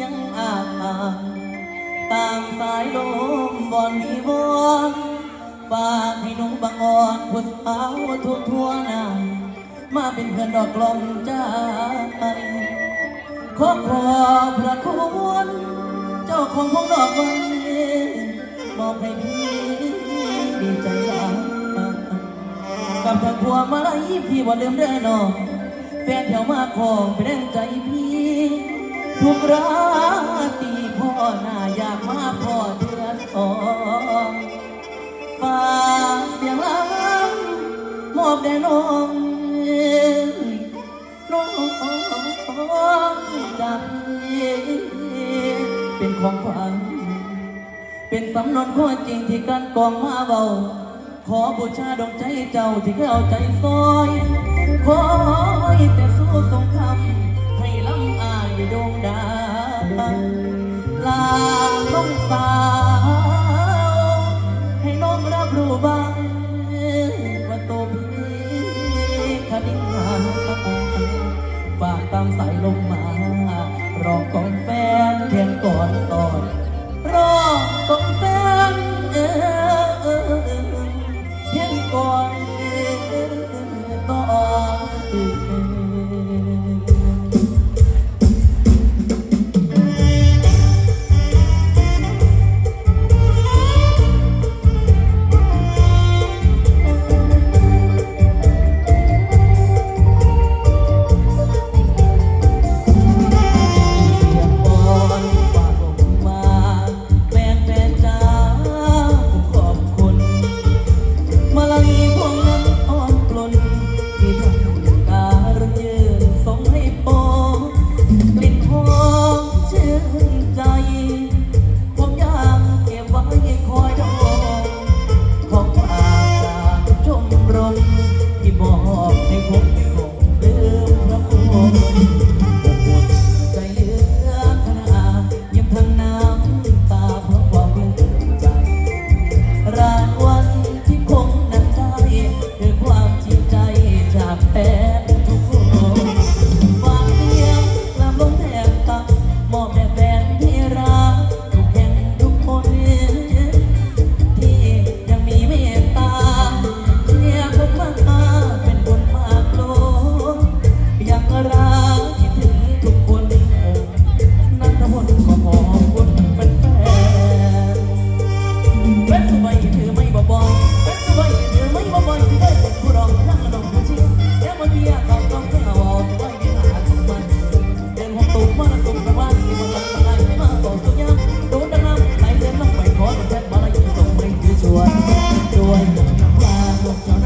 ียงอาางตามสายลมบอนมีบอนฝากให้นุ่งบางอ่อนผู้สาวทั่วทั่วนามาเป็นเพื่อนดอกกลมใจขอขอพระคุณเจ้าของวงดอกวันนี้มอบให้พี่ดีใจหลังกับทางพวงมาลัยพี่บ่ลืมเด้อนอนแฟนแถวมาของเป็นแรงใจพี่ทุกรา อบแน่น้องน้องจำเป็นของขวัญเป็นสำนวนข้อจริงที่กันกองมาเบา ขอบูชาดวงใจเจ้าที่เข้าใจซอยคอยแต่สู้สงครามให้ล้ำอายดวงดาลาลงฟ้าามสายลงมารอกองแฟนแทนกอนตอด บอกให้ผม Don't